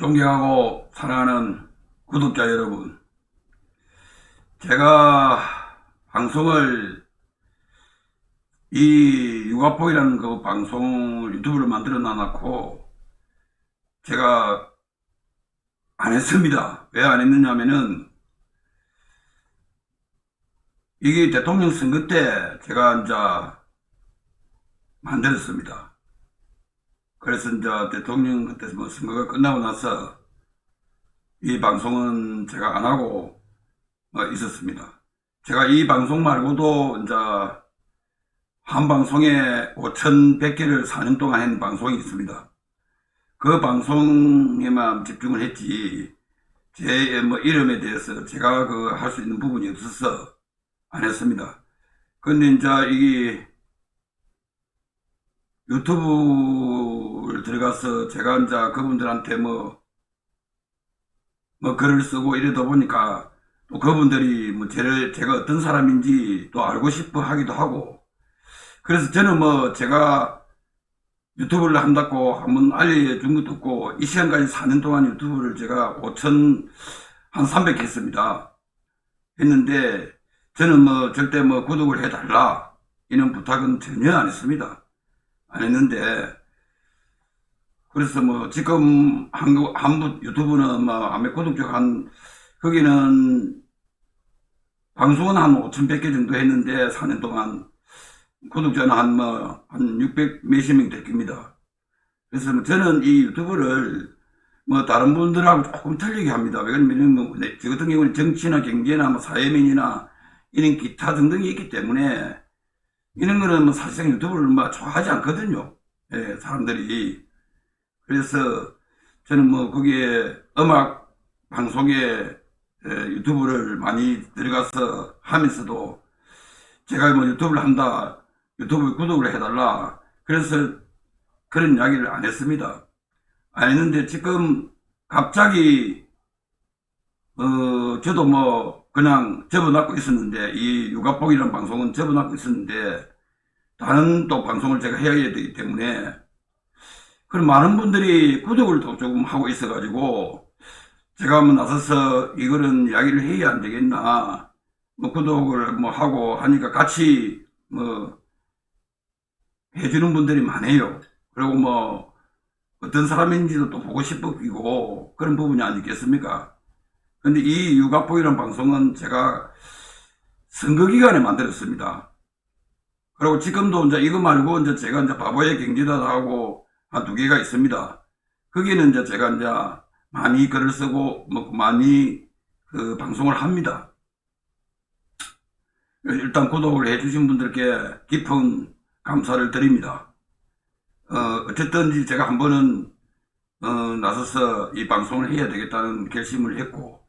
존경하고 사랑하는 구독자 여러분, 제가 방송을 이 육아포이라는 그 방송을 유튜브를 만들어 놔놓고 제가 안 했습니다. 왜 안 했느냐면은 이게 대통령 선거 때 제가 이제 만들었습니다. 그래서 이제 대통령 그때 뭐 선거가 끝나고 나서 이 방송은 제가 안 하고 어, 있었습니다. 제가 이 방송 말고도 이제 한 방송에 5,100개를 4년 동안 한 방송이 있습니다. 그 방송에만 집중을 했지, 제 뭐 이름에 대해서 제가 그 할 수 있는 부분이 없어서 안 했습니다. 근데 이제 이게 유튜브 를 들어가서 제가 이제 그분들한테 뭐, 뭐 글을 쓰고 이러다 보니까 또 그분들이 뭐 제를, 제가 어떤 사람인지 또 알고 싶어 하기도 하고 그래서 저는 뭐 제가 유튜브를 한다고 한번 알려준 것도 없고 이 시간까지 4년 동안 유튜브를 제가 5천 한 300 했습니다. 했는데 저는 뭐 절대 뭐 구독을 해달라 이런 부탁은 전혀 안 했습니다. 안 했는데 그래서 뭐 지금 한국 한국 유튜브는 뭐 아메 구독자 한 거기는 방송은 한 5,100개 정도 했는데 4년 동안 구독자는 한 뭐 한 600 몇십 명 됐습니다. 그래서 뭐 저는 이 유튜브를 뭐 다른 분들하고 조금 틀리게 합니다. 왜냐면 뭐 네, 저 같은 경우는 정치나 경제나 뭐 사회면이나 이런 기타 등등이 있기 때문에 이런 거는 뭐 사실상 유튜브를 뭐 좋아하지 않거든요. 예, 사람들이. 그래서 저는 뭐 거기에 음악 방송에 예, 유튜브를 많이 들어가서 하면서도 제가 뭐 유튜브를 한다, 유튜브 구독을 해달라. 그래서 그런 이야기를 안 했습니다. 안 했는데 지금 갑자기 어 저도 뭐 그냥 접어놨고 있었는데 이 육아복이라는 방송은 접어놨고 있었는데 다른 또 방송을 제가 해야 되기 때문에 그럼 많은 분들이 구독을 또 조금 하고 있어가지고 제가 한번 나서서 이거는 이야기를 해야 안 되겠나 뭐 구독을 뭐 하고 하니까 같이 뭐 해주는 분들이 많아요. 그리고 뭐 어떤 사람인지도 또 보고 싶고 그런 부분이 아니겠습니까? 근데 이 육아포이라는 방송은 제가 선거 기간에 만들었습니다. 그리고 지금도 이제 이거 말고 이제 제가 이제 바보의 경제다 하고 한 두 개가 있습니다. 거기는 이제 제가 이제 많이 글을 쓰고 뭐 많이 그 방송을 합니다. 일단 구독을 해주신 분들께 깊은 감사를 드립니다. 어, 어쨌든 제가 한 번은 어, 나서서 이 방송을 해야 되겠다는 결심을 했고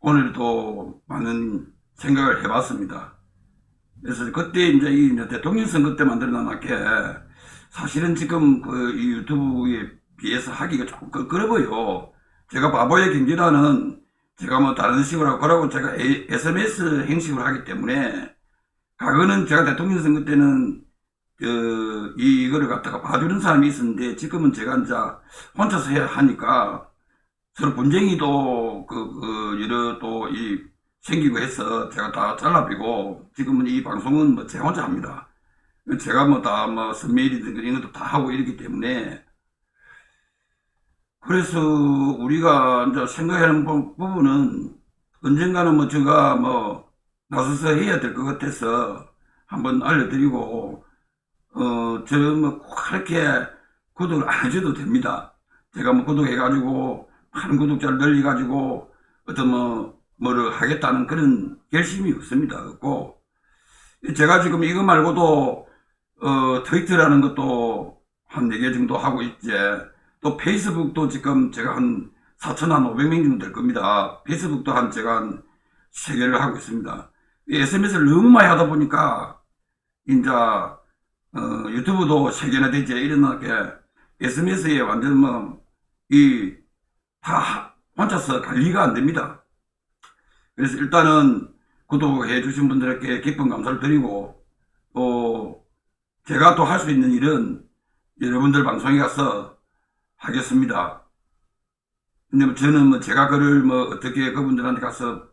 오늘도 많은 생각을 해봤습니다. 그래서 그때 이제 이 대통령 선거 때 만들어 놨게 사실은 지금 그이 유튜브에 비해서 하기가 조금 껄끄러워요. 제가 바보의 경제단은 제가 뭐 다른 식으로 하고 그러고 제가 SMS 행식을 하기 때문에 과거는 제가 대통령 선거 때는 그 이거를 갖다가 봐주는 사람이 있었는데 지금은 제가 이제 혼자서 해야 하니까 서로 분쟁이도 그, 그 여러 또 이 생기고 해서 제가 다 잘라비고 지금은 이 방송은 뭐 제 혼자 합니다. 제가 뭐다뭐 선메일이든 이런 것도 다 하고 이러기 때문에 그래서 우리가 이제 생각하는 부- 부분은 언젠가는 뭐 제가 뭐 나서서 해야 될 것 같아서 한번 알려드리고 어, 저뭐 그렇게 구독을 안 해줘도 됩니다. 제가 뭐 구독해가지고 많은 구독자를 늘려가지고 어떤 뭐 뭐를 하겠다는 그런 결심이 없습니다. 없고 제가 지금 이거 말고도 어, 트위터라는 것도 한 4개 정도 하고 있지. 또 페이스북도 지금 제가 한 4천 한 500명 정도 될 겁니다. 페이스북도 한 제가 한 3개를 하고 있습니다. 이 SNS를 너무 많이 하다 보니까 이제 어, 유튜브도 3개나 되지 이러나게 SNS에 완전 뭐 이 다 혼자서 관리가 안 됩니다. 그래서 일단은 구독해 주신 분들에게 깊은 감사를 드리고 또 제가 또 할 수 있는 일은 여러분들 방송에 가서 하겠습니다. 근데 뭐 저는 뭐 제가 글을 뭐 어떻게 그분들한테 가서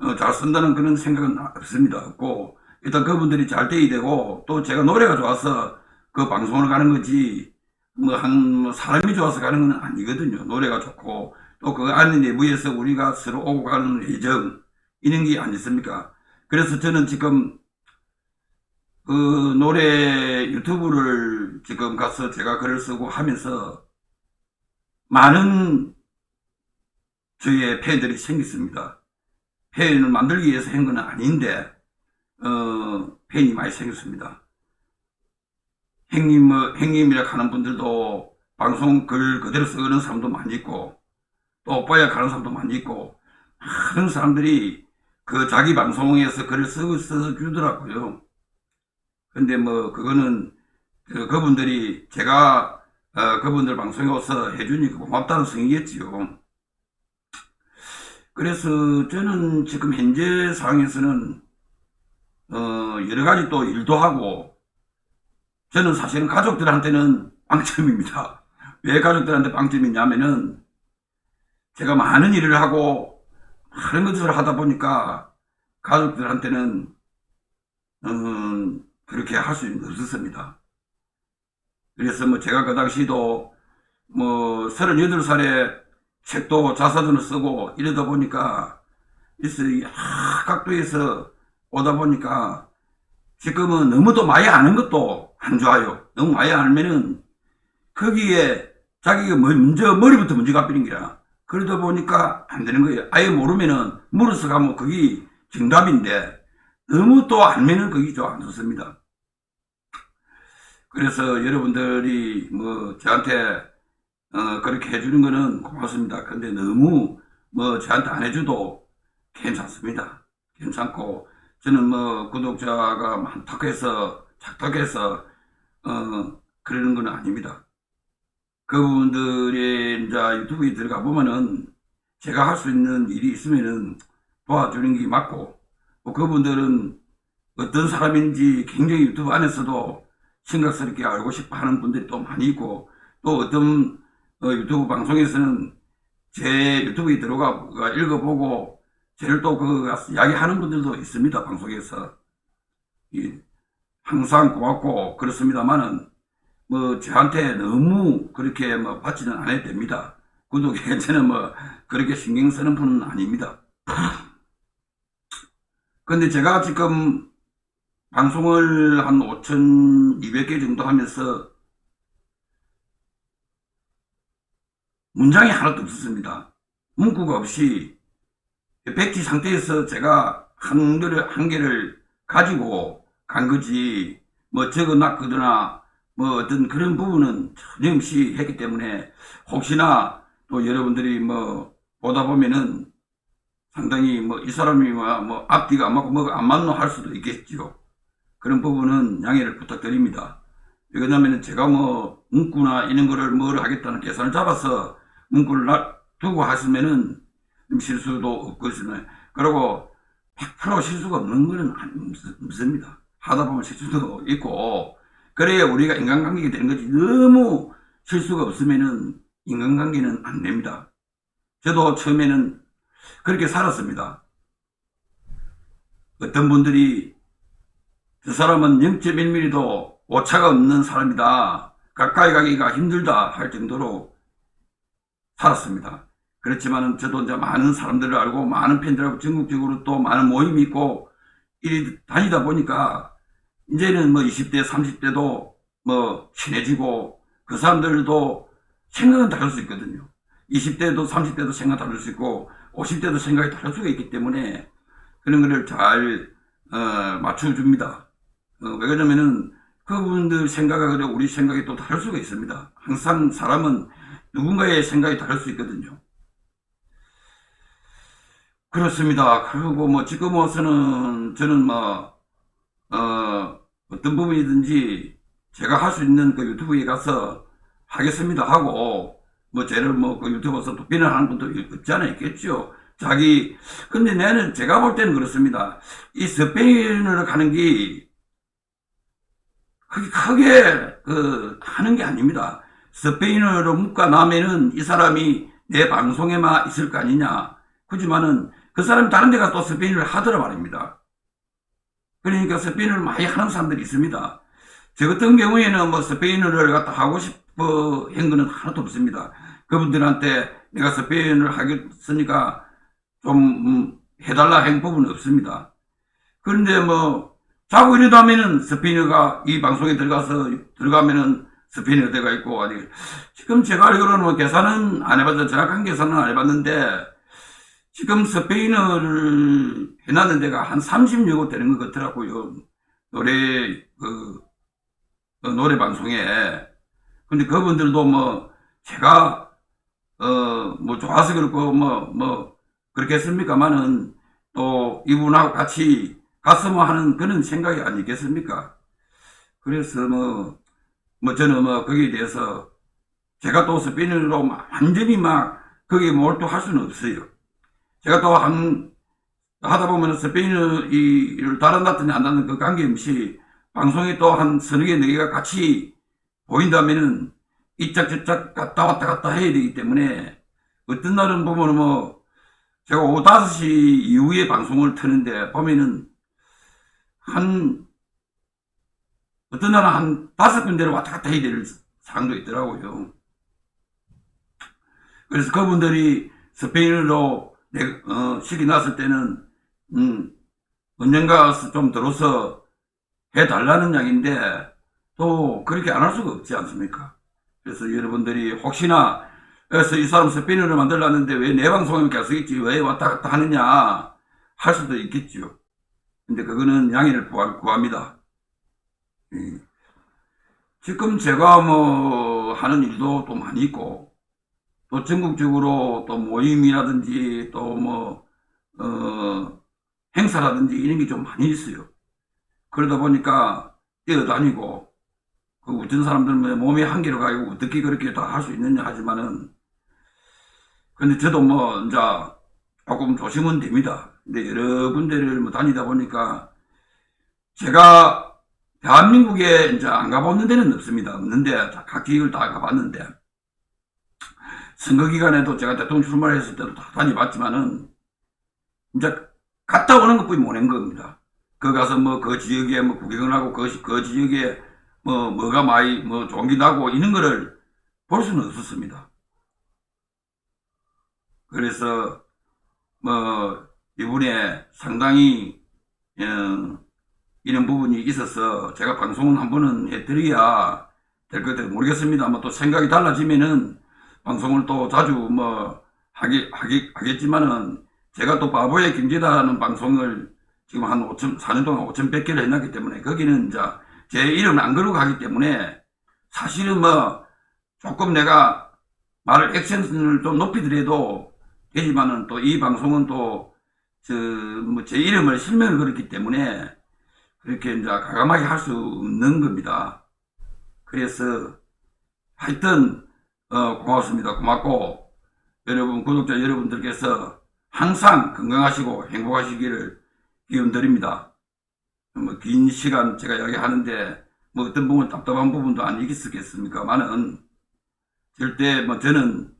어, 잘 쓴다는 그런 생각은 없습니다. 없고 일단 그분들이 잘 돼야 되고 또 제가 노래가 좋아서 그 방송을 가는 거지 뭐 한 사람이 좋아서 가는 건 아니거든요. 노래가 좋고 또 그 안에 내부에서 우리가 서로 오고 가는 애정 이런 게 아니습니까? 그래서 저는 지금 그 노래 유튜브를 지금 가서 제가 글을 쓰고 하면서 많은 저의 팬들이 생겼습니다. 팬을 만들기 위해서 한 건 아닌데, 어, 팬이 많이 생겼습니다. 행님, 뭐, 행님이라 하는 분들도 방송 글 그대로 쓰는 사람도 많이 있고, 또 오빠야 가는 사람도 많이 있고, 많은 사람들이 그 자기 방송에서 글을 쓰고 써주더라고요. 근데 뭐, 그거는 그, 그분들이 제가 어, 그분들 방송에 와서 해주니까 고맙다는 성이겠지요. 그래서 저는 지금 현재 상황에서는 어, 여러 가지 또 일도 하고 저는 사실은 가족들한테는 빵점입니다. 왜 가족들한테 빵점이냐면은 제가 많은 일을 하고 많은 것을 하다 보니까 가족들한테는 음, 그렇게 할 수 없었습니다. 그래서 뭐 제가 그 당시도 뭐 38살에 책도 자서전을 쓰고 이러다 보니까 있어 각도에서 오다 보니까 지금은 너무도 많이 아는 것도 안 좋아요. 너무 많이 알면은 거기에 자기가 먼저 머리부터 먼저 갚이는 거야. 그러다 보니까 안 되는 거예요. 아예 모르면은 물어서 가면 그게 정답인데 너무 또 그게 좀안 좋습니다. 그래서 여러분들이 뭐 저한테 어 그렇게 해주는 거는 고맙습니다. 근데 너무 뭐 저한테 안 해줘도 괜찮습니다. 괜찮고 저는 뭐 구독자가 많다고 해서 착각해서 어 그러는 건 아닙니다. 그분들의 이제 유튜브에 들어가 보면은 제가 할 수 있는 일이 있으면은 도와주는 게 맞고 뭐 그분들은 어떤 사람인지 굉장히 유튜브 안에서도 심각스럽게 알고 싶어 하는 분들이 또 많이 있고 또 어떤 어, 유튜브 방송에서는 제 유튜브에 들어가 읽어보고 저를 또 그 이야기하는 분들도 있습니다 방송에서. 이, 항상 고맙고 그렇습니다만은 뭐 저한테 너무 그렇게 뭐 받지는 않아야 됩니다. 구독에 저는 뭐 그렇게 신경 쓰는 분은 아닙니다 근데 제가 지금 방송을 한 5,200개 정도 하면서 문장이 하나도 없었습니다. 문구가 없이 백지 상태에서 제가 한 개를, 한 개를 가지고 간 거지, 뭐 적어 놨거나, 뭐 어떤 그런 부분은 전혀 없이 했기 때문에 혹시나 또 여러분들이 뭐 보다 보면은 상당히 뭐 이 사람이 뭐, 뭐 앞뒤가 안 맞고 뭐가 안 맞노 할 수도 있겠죠. 그런 부분은 양해를 부탁드립니다. 왜냐하면 제가 뭐 문구나 이런 거를 뭘 하겠다는 계산을 잡아서 문구를 두고 하시면은 실수도 있으면 그리고 100% 실수가 없는 거는 없습니다. 하다 보면 실수도 있고 그래야 우리가 인간관계가 되는 거지 너무 실수가 없으면은 인간관계는 안 됩니다. 저도 처음에는 그렇게 살았습니다. 어떤 분들이 저 사람은 0.1mm도 오차가 없는 사람이다. 가까이 가기가 힘들다 할 정도로 살았습니다. 그렇지만 저도 이제 많은 사람들을 알고 많은 팬들하고 전국적으로 또 많은 모임이 있고 이리 다니다 보니까 이제는 뭐 20대, 30대도 뭐 친해지고 그 사람들도 생각은 다를 수 있거든요. 20대도 30대도 생각 다를 수 있고 50대도 생각이 다를 수가 있기 때문에 그런 거를 잘 어, 맞춰줍니다. 어, 왜 그러냐면은 그분들 생각하고 우리 생각이 또 다를 수가 있습니다. 항상 사람은 누군가의 생각이 다를 수 있거든요. 그렇습니다. 그리고 뭐 지금 와서는 저는 뭐, 어, 어떤 부분이든지 제가 할 수 있는 그 유튜브에 가서 하겠습니다 하고, 뭐 쟤를 뭐 그 유튜브에서 또 비난하는 분도 없지 않아 있겠죠. 자기, 근데 나는 제가 볼 때는 그렇습니다. 이 스페인으로 가는 게 크게, 크게 그 하는 게 아닙니다. 스페인어로 묶어 나면은 이 사람이 내 방송에만 있을 거 아니냐. 그지만은 그 사람이 다른 데 가서 또 스페인어를 하더라 말입니다. 그러니까 스페인어를 많이 하는 사람들이 있습니다. 저 같은 경우에는 뭐 스페인어를 갖다 하고 싶어 한 거는 하나도 없습니다. 그분들한테 내가 스페인어를 하겠으니까 좀 음, 해달라 한 부분은 없습니다. 그런데 뭐 자고 이러다면은 스페인어가 이 방송에 들어가서 들어가면은 스페인어 대가 있고 아니 지금 제가 알기로는 뭐 계산은 안 해봤죠. 정확한 계산은 안 해봤는데 지금 스페인어를 해놨는 데가 한 30여 곳 되는 것 같더라고요. 노래 그 어, 노래 방송에 근데 그분들도 뭐 제가 어 뭐 좋아서 그렇고 뭐 뭐 그렇겠습니까만은 또 이분하고 같이 갔으면 하는 그런 생각이 아니겠습니까? 그래서 뭐, 뭐 저는 뭐 거기에 대해서 제가 또 스페인어로 막 완전히 막 거기에 몰두할 수는 없어요. 제가 또 한, 하다 보면 스페인어 이를 달아놨더니 안 닿는 그 관계없이 방송에 또 한 서너 개, 네 개가 같이 보인다면은 이짝저짝 갔다 왔다 갔다 해야 되기 때문에 어떤 날은 보면은 뭐 제가 오후 5시 이후에 방송을 트는데 보면은 한 어떤 날은 한 다섯 군데를 왔다 갔다 해야 될 상황도 있더라고요. 그래서 그분들이 스페인어로 내, 어, 시기 났을 때는 음, 언젠가 좀 들어서 해달라는 양인데 또 그렇게 안 할 수가 없지 않습니까? 그래서 여러분들이 혹시나 그래서 이 사람 스페인어를 만들었는데 왜 내 방송에 계속 있지 왜 왔다 갔다 하느냐 할 수도 있겠죠. 근데 그거는 양해를 구합니다. 예. 지금 제가 뭐 하는 일도 또 많이 있고 또 전국적으로 또 모임이라든지 또뭐 어, 행사라든지 이런 게 좀 많이 있어요. 그러다 보니까 뛰어다니고 그 어떤 사람들은 몸이 한계로 가고 어떻게 그렇게 다 할 수 있느냐 하지만은 근데 저도 뭐 이제 조금 조심은 됩니다. 근데 여러 군데를 뭐 다니다 보니까 제가 대한민국에 이제 안 가보는 데는 없습니다. 없는데 각 기획을 다 가봤는데 선거 기간에도 제가 대통령 출마했을 때도 다 다녀봤지만은 이제 갔다 오는 것뿐이 못한 겁니다. 그 가서 뭐 그 지역에 뭐 구경을 하고 그, 그 지역에 뭐 뭐가 많이 뭐 좋은 게 나고 이런 거를 볼 수는 없었습니다. 그래서 뭐 이분에 상당히 어, 이런 부분이 있어서 제가 방송은 한 번은 해드려야 될 것 같아요. 모르겠습니다. 뭐또 생각이 달라지면은 방송을 또 자주 뭐 하기, 하기, 하겠지만은 제가 또 바보의 경제다라는 방송을 지금 한 5천, 4년 동안 5,100개를 해놨기 때문에 거기는 이제 제 이름을 안 걸고 가기 때문에 사실은 뭐 조금 내가 말을 액션을 좀 높이더라도 되지만은 또 이 방송은 또 저 뭐 제 이름을 실명을 걸었기 때문에 그렇게 이제 가감하게 할 수 없는 겁니다. 그래서 하여튼 어, 고맙습니다. 고맙고 여러분 구독자 여러분들께서 항상 건강하시고 행복하시기를 기원 드립니다. 뭐 긴 시간 제가 이야기하는데 뭐 어떤 부분 답답한 부분도 아니겠 습니까만은 절대 뭐 저는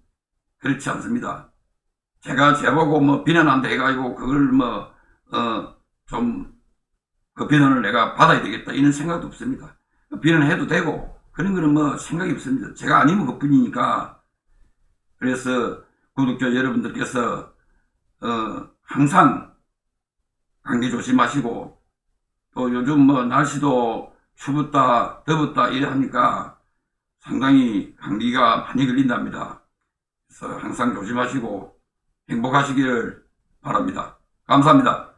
그렇지 않습니다. 제가 제보고 뭐 비난한다 해가지고 그걸 뭐 어 좀 그 비난을 내가 받아야 되겠다 이런 생각도 없습니다. 비난해도 되고 그런 거는 뭐 생각이 없습니다. 제가 아니면 그뿐이니까 그래서 구독자 여러분들께서 어 항상 감기 조심하시고 또 요즘 뭐 날씨도 추웠다 더웠다 이래 하니까 상당히 감기가 많이 걸린답니다. 그래서 항상 조심하시고 행복하시기를 바랍니다. 감사합니다.